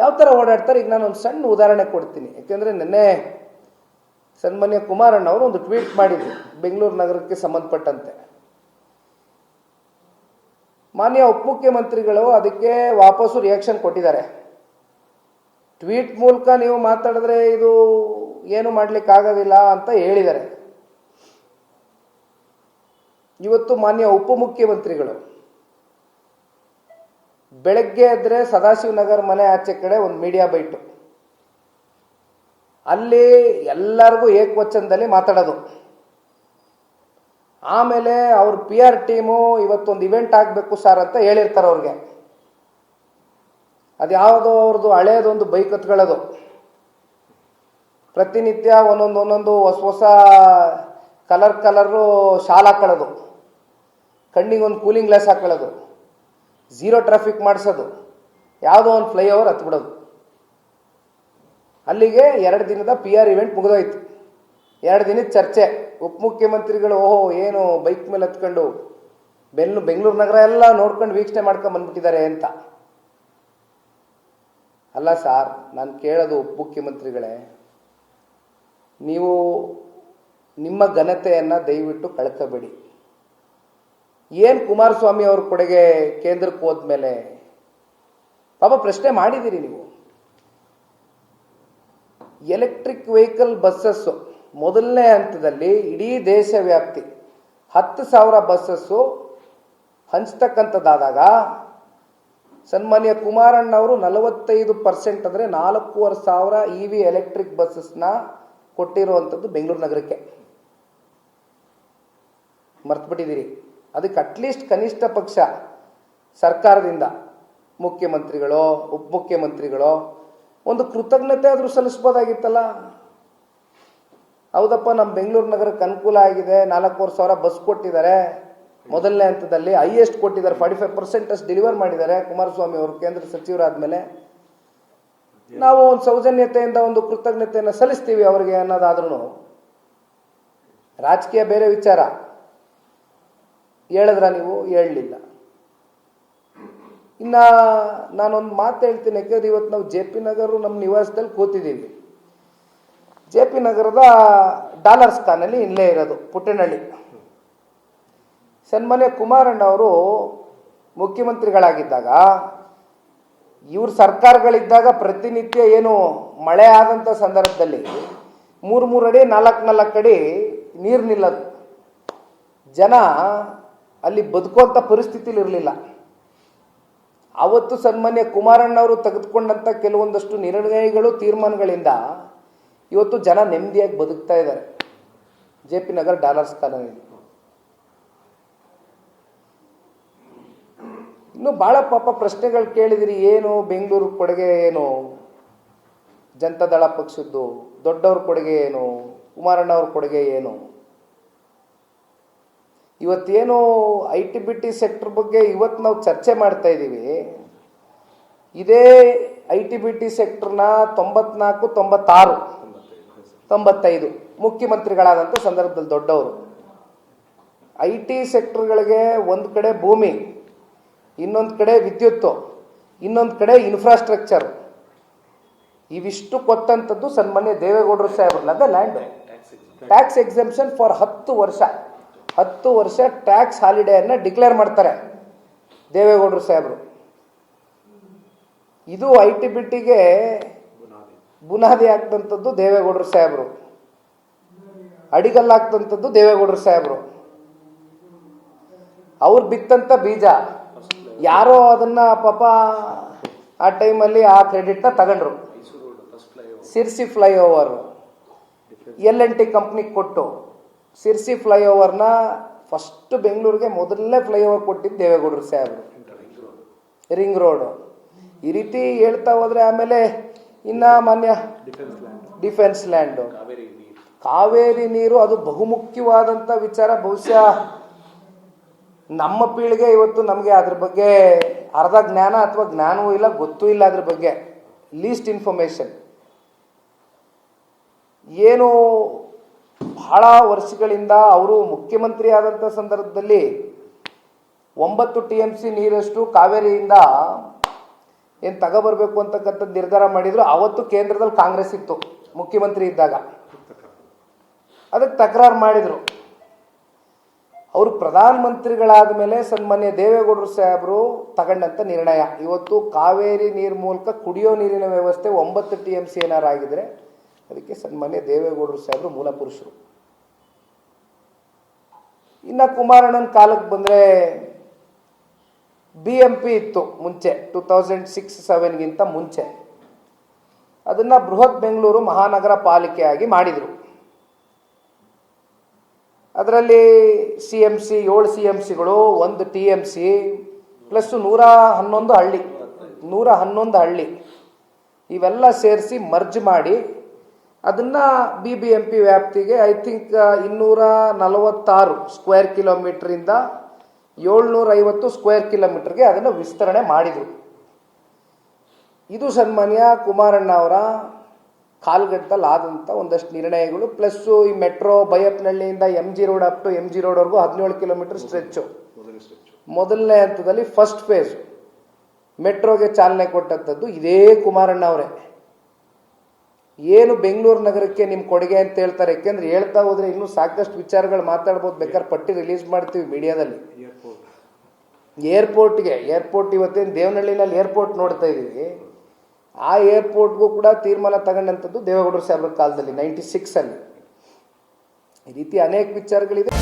ಯಾವ ಥರ ಓಡಾಡ್ತಾರೆ? ಈಗ ನಾನು ಒಂದು ಸಣ್ಣ ಉದಾಹರಣೆ ಕೊಡ್ತೀನಿ. ಯಾಕೆಂದರೆ ನಿನ್ನೆ ಸನ್ಮಾನ್ಯ ಕುಮಾರಣ್ಣ ಅವರು ಒಂದು ಟ್ವೀಟ್ ಮಾಡಿದ್ರು, ಬೆಂಗಳೂರು ನಗರಕ್ಕೆ ಸಂಬಂಧಪಟ್ಟಂತೆ. ಮಾನ್ಯ ಉಪಮುಖ್ಯಮಂತ್ರಿಗಳು ಅದಕ್ಕೆ ವಾಪಸ್ಸು ರಿಯಾಕ್ಷನ್ ಕೊಟ್ಟಿದ್ದಾರೆ. ಟ್ವೀಟ್ ಮೂಲಕ ನೀವು ಮಾತಾಡಿದ್ರೆ ಇದು ಏನು ಮಾಡ್ಲಿಕ್ಕಾಗೋದಿಲ್ಲ ಅಂತ ಹೇಳಿದ್ದಾರೆ. ಇವತ್ತು ಮಾನ್ಯ ಉಪಮುಖ್ಯಮಂತ್ರಿಗಳು ಬೆಳಗ್ಗೆ ಎದ್ರೆ ಸದಾಶಿವನಗರ್ ಮನೆ ಆಚೆ ಕಡೆ ಒಂದು ಮೀಡಿಯಾ ಬೈಟು ಅಲ್ಲಿ ಎಲ್ಲರಿಗೂ ಏಕವಚನದಲ್ಲಿ ಮಾತಾಡೋದು. ಆಮೇಲೆ ಅವ್ರ ಪಿ ಆರ್ ಟೀಮು ಇವತ್ತೊಂದು ಇವೆಂಟ್ ಆಗಬೇಕು ಸರ್ ಅಂತ ಹೇಳಿರ್ತಾರೆ ಅವ್ರಿಗೆ. ಅದು ಯಾವುದೋ ಅವ್ರದ್ದು ಹಳೇದೊಂದು ಬೈಕ್ ಹತ್ಕೊಳ್ಳೋದು. ಪ್ರತಿನಿತ್ಯ ಒಂದೊಂದು ಒಂದೊಂದು ಹೊಸ ಹೊಸ ಕಲರ್ ಕಲರು ಶಾಲ್ ಹಾಕೊಳ್ಳೋದು. ಕಣ್ಣಿಗೆ ಒಂದು ಕೂಲಿಂಗ್ ಗ್ಲಾಸ್ ಹಾಕೊಳ್ಳೋದು. ಝೀರೋ ಟ್ರಾಫಿಕ್ ಮಾಡಿಸೋದು. ಯಾವುದೋ ಒಂದು ಫ್ಲೈಓವರ್ ಹತ್ಬಿಡೋದು. ಅಲ್ಲಿಗೆ ಎರಡು ದಿನದ ಪಿ ಆರ್ ಇವೆಂಟ್ ಮುಗಿದೋಯ್ತು. ಎರಡು ದಿನದ ಚರ್ಚೆ. ಉಪಮುಖ್ಯಮಂತ್ರಿಗಳು ಓಹೋ, ಏನು ಬೈಕ್ ಮೇಲೆ ಹತ್ಕೊಂಡು ಬೆನ್ನು, ಬೆಂಗಳೂರು ನಗರ ಎಲ್ಲ ನೋಡ್ಕೊಂಡು ವೀಕ್ಷಣೆ ಮಾಡ್ಕೊಂಡು ಬಂದ್ಬಿಟ್ಟಿದ್ದಾರೆ ಅಂತ. ಅಲ್ಲ ಸಾರ್ ನಾನು ಕೇಳೋದು ಉಪಮುಖ್ಯಮಂತ್ರಿಗಳೇ ನೀವು ನಿಮ್ಮ ಘನತೆಯನ್ನು ದಯವಿಟ್ಟು ಕಳ್ಕೋಬೇಡಿ. ಏನು ಕುಮಾರಸ್ವಾಮಿ ಅವ್ರ ಕೊಡುಗೆ ಕೇಂದ್ರಕ್ಕೆ ಹೋದ್ಮೇಲೆ? ಪಾಪ ಪ್ರಶ್ನೆ ಮಾಡಿದ್ದೀರಿ ನೀವು. ಎಲೆಕ್ಟ್ರಿಕ್ ವೆಹಿಕಲ್ ಬಸ್ಸಸ್ಸು ಮೊದಲನೇ ಹಂತದಲ್ಲಿ ಇಡೀ ದೇಶ ವ್ಯಾಪ್ತಿ ಹತ್ತು ಸಾವಿರ ಬಸ್ಸಸ್ಸು ಹಂಚ್ತಕ್ಕಂಥದ್ದಾದಾಗ ಸನ್ಮಾನ್ಯ ಕುಮಾರಣ್ಣ ಅವರು ನಲವತ್ತೈದು ಪರ್ಸೆಂಟ್ ಅಂದರೆ ನಾಲ್ಕೂವರೆ ಸಾವಿರ ಇ ವಿ ಎಲೆಕ್ಟ್ರಿಕ್ ಬಸ್ಸಸ್ನ ಕೊಟ್ಟಿರುವಂಥದ್ದು ಬೆಂಗಳೂರು ನಗರಕ್ಕೆ. ಮರ್ತ್ಬಿಟ್ಟಿದ್ದೀರಿ. ಅದಕ್ಕೆ ಅಟ್ಲೀಸ್ಟ್ ಕನಿಷ್ಠ ಪಕ್ಷ, ಸರ್ಕಾರದಿಂದ, ಮುಖ್ಯಮಂತ್ರಿಗಳೋ ಉಪಮುಖ್ಯಮಂತ್ರಿಗಳೋ ಒಂದು ಕೃತಜ್ಞತೆ ಆದರೂ ಸಲ್ಲಿಸ್ಬೋದಾಗಿತ್ತಲ್ಲ? ಹೌದಪ್ಪ ನಮ್ಮ ಬೆಂಗಳೂರು ನಗರಕ್ಕೆ ಅನುಕೂಲ ಆಗಿದೆ, ನಾಲ್ಕೂವರೆ ಸಾವಿರ ಬಸ್ ಕೊಟ್ಟಿದ್ದಾರೆ. ಮೊದಲನೇ ಹಂತದಲ್ಲಿ ಹೈಯೆಸ್ಟ್ ಕೊಟ್ಟಿದ್ದಾರೆ ಫಾರ್ಟಿ ಫೈವ್ ಪರ್ಸೆಂಟ್ ಅಷ್ಟು ಡೆಲಿವರ್ ಮಾಡಿದ್ದಾರೆ, ಕುಮಾರಸ್ವಾಮಿ ಅವರು ಕೇಂದ್ರ ಸಚಿವರಾದ ಮೇಲೆ ನಾವು ಒಂದು ಸೌಜನ್ಯತೆಯಿಂದ ಒಂದು ಕೃತಜ್ಞತೆಯನ್ನು ಸಲ್ಲಿಸ್ತೀವಿ ಅವರಿಗೆ ಅನ್ನೋದಾದ್ರೂ ರಾಜಕೀಯ ಬೇರೆ ವಿಚಾರ. ಹೇಳಿದ್ರ ನೀವು ಹೇಳಲಿಲ್ಲ. ಇನ್ನ ನಾನೊಂದು ಮಾತು ಹೇಳ್ತೀನಿ, ಯಾಕಂದ್ರೆ ಇವತ್ತು ನಾವು ಜೆ ಪಿ ನಗರ ನಮ್ಮ ನಿವಾಸದಲ್ಲಿ ಕೂತಿದ್ದೀವಿ. ಜೆ ಪಿ ನಗರದ ಡಾಲರ್ಸ್ ಸ್ಥಾನಲ್ಲಿ ಇಲ್ಲೇ ಇರೋದು, ಪುಟ್ಟನಹಳ್ಳಿ. ಸನ್ಮಾನ್ಯ ಕುಮಾರಣ್ಣ ಅವರು ಮುಖ್ಯಮಂತ್ರಿಗಳಾಗಿದ್ದಾಗ, ಇವ್ರ ಸರ್ಕಾರಗಳಿದ್ದಾಗ ಪ್ರತಿನಿತ್ಯ ಏನು ಮಳೆ ಆದಂಥ ಸಂದರ್ಭದಲ್ಲಿ ಮೂರು ಮೂರು ಅಡಿ ನಾಲ್ಕು ನಾಲ್ಕು ಅಡಿ ನೀರು ನಿಲ್ಲದು. ಜನ ಅಲ್ಲಿ ಬದುಕುವಂಥ ಪರಿಸ್ಥಿತಿಲಿ ಇರಲಿಲ್ಲ. ಅವತ್ತು ಸನ್ಮಾನ್ಯ ಕುಮಾರಣ್ಣವರು ತೆಗೆದುಕೊಂಡಂಥ ಕೆಲವೊಂದಷ್ಟು ನಿರ್ಣಯಗಳು, ತೀರ್ಮಾನಗಳಿಂದ ಇವತ್ತು ಜನ ನೆಮ್ಮದಿಯಾಗಿ ಬದುಕ್ತಾ ಇದ್ದಾರೆ. J P Nagar dollars colony ಇನ್ನು ಭಾಳ ಪಾಪ ಪ್ರಶ್ನೆಗಳು ಕೇಳಿದಿರಿ, ಏನು ಬೆಂಗಳೂರು ಕೊಡುಗೆ ಏನು ಜನತಾದಳ ಪಕ್ಷದ್ದು, ದೊಡ್ಡವ್ರ ಕೊಡುಗೆ ಏನು, ಕುಮಾರಣ್ಣವ್ರ ಕೊಡುಗೆ ಏನು. ಇವತ್ತೇನು I T B T sector ಬಗ್ಗೆ ಇವತ್ತು ನಾವು ಚರ್ಚೆ ಮಾಡ್ತಾ ಇದ್ದೀವಿ. ಇದೇ ಐ ಟಿ ಬಿ ಟಿ ಸೆಕ್ಟರ್ನ ತೊಂಬತ್ನಾಲ್ಕು ತೊಂಬತ್ತಾರು ತೊಂಬತ್ತೈದು ಮುಖ್ಯಮಂತ್ರಿಗಳಾದಂಥ ಸಂದರ್ಭದಲ್ಲಿ ದೊಡ್ಡವರು. ಐ ಟಿ ಸೆಕ್ಟರ್ಗಳಿಗೆ ಒಂದು ಕಡೆ ಭೂಮಿ ಇನ್ನೊಂದು ಕಡೆ ವಿದ್ಯುತ್ತು ಇನ್ನೊಂದು ಕಡೆ ಇನ್ಫ್ರಾಸ್ಟ್ರಕ್ಚರ್ ಇವಿಷ್ಟು ಕೊಟ್ಟಂಥದ್ದು ಸನ್ಮಾನ್ಯ ದೇವೇಗೌಡರು ಸಾಹೇಬ್ರನ್ನ ಲ್ಯಾಂಡ್ ಟ್ಯಾಕ್ಸ್ ಎಕ್ಸೆಂಪ್ಷನ್ ಫಾರ್ ಹತ್ತು ವರ್ಷ. ಹತ್ತು ವರ್ಷ ಟ್ಯಾಕ್ಸ್ ಹಾಲಿಡೇಯನ್ನು ಡಿಕ್ಲೇರ್ ಮಾಡ್ತಾರೆ. ದೇವೇಗೌಡರು ಸಾಹೇಬರು. ಇದು ಐ ಟಿ ಬಿಟ್ಟಿಗೆ ಟಿಗೆ ಬುನಾದಿ ಆಗ್ತಂಥದ್ದು ದೇವೇಗೌಡರು ಸಾಹೇಬರು. ಅಡಿಗಲ್ಲಾಗ್ತಂಥದ್ದು ದೇವೇಗೌಡರು ಸಾಹೇಬರು. ಅವ್ರು ಬಿತ್ತಂತ ಬೀಜ. ಯಾರೋ ಅದನ್ನ ಪಾಪ ಆ ಟೈಮಲ್ಲಿ ಆ ಕ್ರೆಡಿಟ್ನ ತಗೊಂಡ್ರು. Sirsi flyover L N T ಕಂಪ್ನಿಗೆ ಕೊಟ್ಟು. ಸಿರ್ಸಿ ಫ್ಲೈಓವರ್ನ ಫಸ್ಟ್ ಬೆಂಗಳೂರಿಗೆ ಮೊದಲನೇ ಫ್ಲೈಓವರ್ ಕೊಟ್ಟಿದ್ದು ದೇವೇಗೌಡರು ಸಾಹೇಬರು ರಿಂಗ್ ರೋಡು. ಈ ರೀತಿ ಹೇಳ್ತಾ ಹೋದ್ರೆ ಆಮೇಲೆ ಇನ್ನ ಮಾನ್ಯ ಡಿಫೆನ್ಸ್ ಲ್ಯಾಂಡು. ಕಾವೇರಿ ನೀರು. ಅದು ಬಹುಮುಖ್ಯವಾದಂಥ ವಿಚಾರ. ಬಹುಶಃ ನಮ್ಮ ಪೀಳಿಗೆ ಇವತ್ತು ನಮಗೆ ಅದ್ರ ಬಗ್ಗೆ ಅರ್ಧ ಜ್ಞಾನ ಅಥವಾ ಜ್ಞಾನವೂ ಇಲ್ಲ ಗೊತ್ತೂ ಇಲ್ಲ ಅದ್ರ ಬಗ್ಗೆ. ಲೀಸ್ಟ್ ಇನ್ಫಾರ್ಮೇಶನ್ ಏನು ಬಹಳ ವರ್ಷಗಳಿಂದ ಅವರು ಮುಖ್ಯಮಂತ್ರಿ ಆದಂಥ ಸಂದರ್ಭದಲ್ಲಿ ಒಂಬತ್ತು ಟಿ ಎಂ ಸಿ ನೀರಷ್ಟು ಕಾವೇರಿಯಿಂದ ಏನು ತಗೋಬರ್ಬೇಕು ಅಂತಕ್ಕಂಥ ನಿರ್ಧಾರ ಮಾಡಿದ್ರು. ಅವತ್ತು ಕೇಂದ್ರದಲ್ಲಿ ಕಾಂಗ್ರೆಸ್ ಇತ್ತು, ಮುಖ್ಯಮಂತ್ರಿ ಇದ್ದಾಗ. ಅದಕ್ಕೆ ತಕರಾರು ಮಾಡಿದರು. ಅವರು ಪ್ರಧಾನಮಂತ್ರಿಗಳಾದ ಮೇಲೆ ಸನ್ಮಾನ್ಯ ದೇವೇಗೌಡರು ಸಾಹೇಬರು ತಗೊಂಡಂಥ ನಿರ್ಣಯ. ಇವತ್ತು ಕಾವೇರಿ ನೀರು ಮೂಲಕ ಕುಡಿಯೋ ನೀರಿನ ವ್ಯವಸ್ಥೆ ಒಂಬತ್ತು ಟಿ ಎಂ ಸಿ ಏನಾರು ಆಗಿದರೆ ಅದಕ್ಕೆ ಸನ್ಮಾನ್ಯ ದೇವೇಗೌಡರು ಸಾಹೇಬರು ಮೂಲ ಪುರುಷರು. ಇನ್ನು ಕುಮಾರಣ್ಣನ ಕಾಲಕ್ಕೆ ಬಂದರೆ ಬಿ ಎಂ ಪಿ ಇತ್ತು ಮುಂಚೆ ಟೂ ತೌಸಂಡ್ ಸಿಕ್ಸ್ ಸೆವೆನ್ಗಿಂತ ಮುಂಚೆ. ಅದನ್ನು ಬೃಹತ್ ಬೆಂಗಳೂರು ಮಹಾನಗರ ಪಾಲಿಕೆಯಾಗಿ ಮಾಡಿದರು. ಅದರಲ್ಲಿ ಸಿ ಎಂ ಸಿ ಏಳು ಸಿ ಎಂ ಸಿಗಳು ಒಂದು ಟಿ ಎಂ ಸಿ ಪ್ಲಸ್ಸು ನೂರ ಹನ್ನೊಂದು ಹಳ್ಳಿ, ನೂರ ಹನ್ನೊಂದು ಹಳ್ಳಿ. ಇವೆಲ್ಲ ಸೇರಿಸಿ ಮರ್ಜ್ ಮಾಡಿ ಅದನ್ನು ಬಿ ಬಿ ಎಂ ಪಿ ವ್ಯಾಪ್ತಿಗೆ ಐ ಥಿಂಕ್ ಇನ್ನೂರ ನಲವತ್ತಾರು ಸ್ಕ್ವೇರ್ ಕಿಲೋಮೀಟ್ರಿಂದ ಏಳ್ನೂರ ಐವತ್ತು ಸ್ಕ್ವೇರ್ ಕಿಲೋಮೀಟರ್ಗೆ ಅದನ್ನು ವಿಸ್ತರಣೆ ಮಾಡಿದರು. ಇದು ಸನ್ಮಾನ್ಯ ಕುಮಾರಣ್ಣ ಅವರ ಕಾಲ್ಗಟ್ಟದಲ್ಲಿ ಆದಂಥ ಒಂದಷ್ಟು ನಿರ್ಣಯಗಳು ಪ್ಲಸ್ಸು ಈ metro ಬೈಯಪ್ನಹಳ್ಳಿಯಿಂದ M G road up to M G ರೋಡ್ವರೆಗೂ ಹದಿನೇಳು ಕಿಲೋಮೀಟರ್ ಸ್ಟ್ರೆಚ್ಚು ಮೊದಲನೇ ಹಂತದಲ್ಲಿ ಫಸ್ಟ್ ಫೇಸ್ ಮೆಟ್ರೋಗೆ ಚಾಲನೆ ಕೊಟ್ಟಂಥದ್ದು ಇದೇ ಕುಮಾರಣ್ಣ ಅವರೇ. ಏನು ಬೆಂಗಳೂರು ನಗರಕ್ಕೆ ನಿಮ್ಮ ಕೊಡುಗೆ ಅಂತ ಹೇಳ್ತಾರೆ? ಯಾಕೆಂದ್ರೆ ಹೇಳ್ತಾ ಹೋದ್ರೆ ಇನ್ನೂ ಸಾಕಷ್ಟು ವಿಚಾರಗಳು ಮಾತಾಡ್ಬೋದು. ಬೇಕಾದ್ರೆ ಪಟ್ಟಿ ರಿಲೀಸ್ ಮಾಡ್ತೀವಿ ಮೀಡಿಯಾದಲ್ಲಿ. ಏರ್ಪೋರ್ಟ್ಗೆ ಏರ್ಪೋರ್ಟ್ ಇವತ್ತೇನು ದೇವನಹಳ್ಳಿನಲ್ಲಿ ಏರ್ಪೋರ್ಟ್ ನೋಡ್ತಾ ಇದ್ದೀವಿ. ಆ ಏರ್ಪೋರ್ಟ್ಗೂ ಕೂಡ ತೀರ್ಮಾನ ತಗೊಂಡಂಥದ್ದು ದೇವೇಗೌಡರು ಸಾಹೇಬ್ರ ಕಾಲದಲ್ಲಿ ನೈಂಟಿ ಸಿಕ್ಸಲ್ಲಿ ಈ ರೀತಿ ಅನೇಕ ವಿಚಾರಗಳಿದೆ.